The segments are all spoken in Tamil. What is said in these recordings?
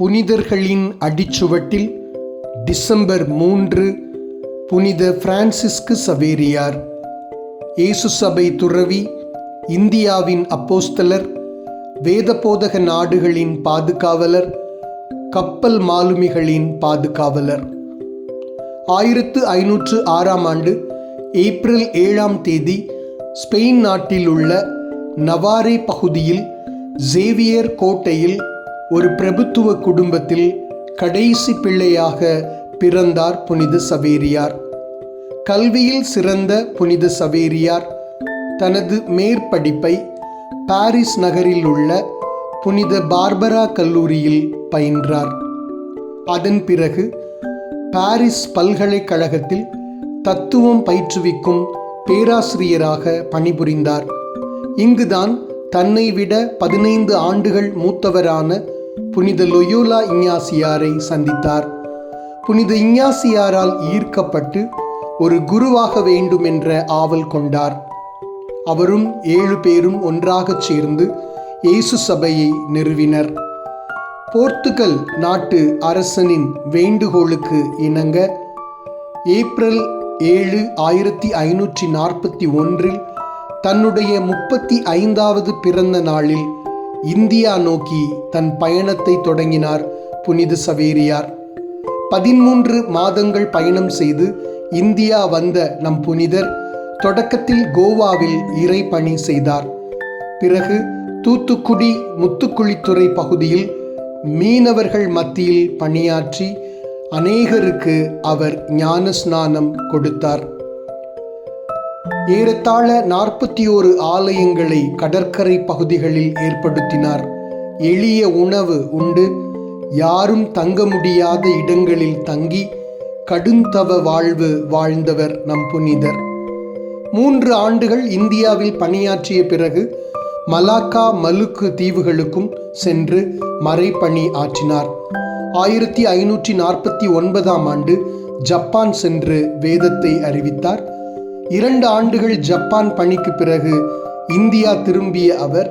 புனிதர்களின் அடிச்சுவட்டில் டிசம்பர் மூன்று புனித பிரான்சிஸ்கு சவேரியார். இயேசு சபை துறவி இந்தியாவின் அப்போஸ்தலர் வேதபோதக நாடுகளின் பாதுகாவலர் கப்பல் மாலுமிகளின் பாதுகாவலர். ஆயிரத்து ஐநூற்று ஆறாம் ஆண்டு ஏப்ரல் ஏழாம் தேதி ஸ்பெயின் நாட்டில் உள்ள நவாரே பகுதியில் ஜேவியர் கோட்டையில் ஒரு பிரபுத்துவ குடும்பத்தில் கடைசி பிள்ளையாக பிறந்தார் புனித சவேரியார். கல்வியில் சிறந்த புனித சவேரியார். தனது மேற்படிப்பை பாரிஸ் நகரில் உள்ள புனித பார்பரா கல்லூரியில் பயின்றார். அதன் பிறகு பாரிஸ் பல்கலைக்கழகத்தில் தத்துவம் பயிற்றுவிக்கும் பேராசிரியராக பணிபுரிந்தார். இங்குதான் தன்னை விட பதினைந்து ஆண்டுகள் மூத்தவரான புனித லொயோலா இஞ்ஞாசியாரை சந்தித்தார். புனித இஞ்ஞாசியாரால் ஈர்க்கப்பட்டு ஒரு குருவாக வேண்டும் என்ற ஆவல் கொண்டார். அவரும் ஏழு பேரும் ஒன்றாகச் சேர்ந்து இயேசு சபையை நிறுவினர். போர்த்துகல் நாட்டு அரசனின் வேண்டுகோளுக்கு இணங்க ஏப்ரல் ஏழு ஆயிரத்தி ஐநூற்றி நாற்பத்தி ஒன்றில் தன்னுடைய முப்பத்தி ஐந்தாவது பிறந்த நாளில் இந்தியா நோக்கி தன் பயணத்தை தொடங்கினார் புனித சவேரியார். பதிமூன்று மாதங்கள் பயணம் செய்து இந்தியா வந்த நம் புனிதர் தொடக்கத்தில் கோவாவில் இறை பணி செய்தார். பிறகு தூத்துக்குடி முத்துக்குளித்துறை பகுதியில் மீனவர்கள் மத்தியில் பணியாற்றி அநேகருக்கு அவர் ஞான ஸ்நானம் கொடுத்தார். ஏறத்தாழ நாற்பத்தி ஓரு ஆலயங்களை கடற்கரை பகுதிகளில் ஏற்படுத்தினார். எளிய உணவு உண்டு. யாரும் தங்க முடியாத இடங்களில் தங்கி கடுந்தவ வாழ்வு வாழ்ந்தவர் நம் புனிதர். மூன்று ஆண்டுகள் இந்தியாவில் பணியாற்றிய பிறகு மலாக்கா மலுக்கு தீவுகளுக்கும் சென்று மறைப்பணி ஆற்றினார். ஆயிரத்தி ஐநூற்றி நாற்பத்தி ஒன்பதாம் ஆண்டு ஜப்பான் சென்று வேதத்தை அறிவித்தார். இரண்டு ஆண்டுகள் ஜப்பான் பணிக்கு பிறகு இந்தியா திரும்பிய அவர்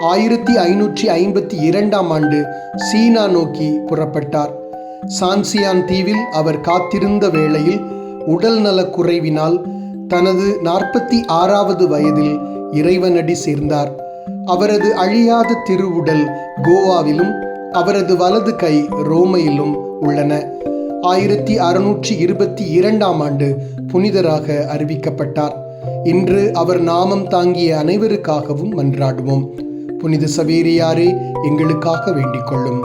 ஆயிரத்தி ஐநூற்றி ஐம்பத்தி இரண்டாம் ஆண்டு சீனா நோக்கி புறப்பட்டார். சான்சியான் தீவில் அவர் காத்திருந்த வேளையில் உடல் நலக்குறைவினால் தனது நாற்பத்தி ஆறாவது வயதில் இறைவனடி சேர்ந்தார். அவரது அழியாத திருவுடல் கோவாவிலும் அவரது வலது கை ரோமையிலும் உள்ளன. ஆயிரத்தி அறுநூற்றி இருபத்தி இரண்டாம் ஆண்டு புனிதராக அறிவிக்கப்பட்டார். இன்று அவர் நாமம் தாங்கிய அனைவருக்காகவும் மன்றாடுவோம். புனித சவேரியாரே எங்களுக்காக வேண்டிக் கொள்ளும்.